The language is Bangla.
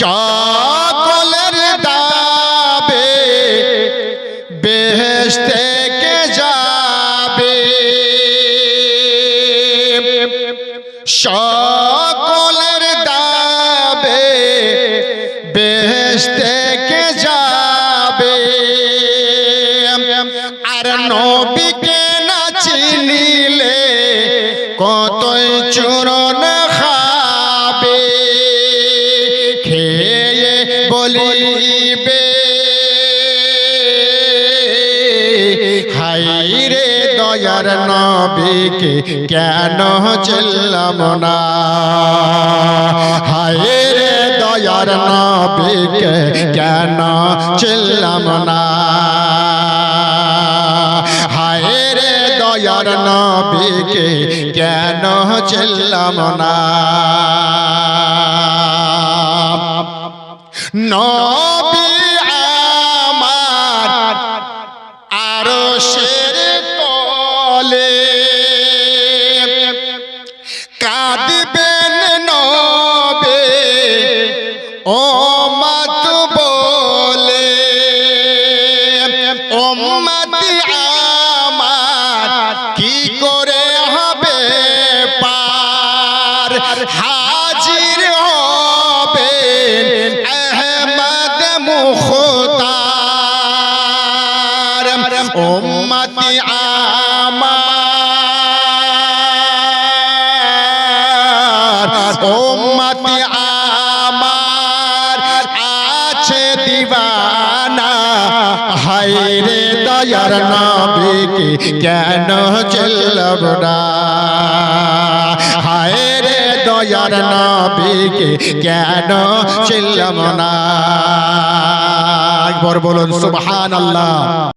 সকলের দাবে বেহেশতে কে যাবে? সকলের দাবে বেহেশতে কে যাবে? আর নবীকে বলিবে হাই রে দয়ার নবীকে কেন চিল্লাম না? হায় রে দয়ার নবীকে কেন চিল্লাম না? দয়ার নবীকে কেন চিল্লাম না? নবী আমার আরও শের তলে কাঁদবেন নবে, ও মাত বলে, ও মাতি আমার কি করে হবে পার? হাজির উম্মতি আমার। উম্মতি আমার। আছে দিবানা। হায় রে দয়ার নবীকে কেন চলব না? হায় রে দয়ার নবীকে কেন চলব না? একবার বলুন, সুবহানাল্লাহ।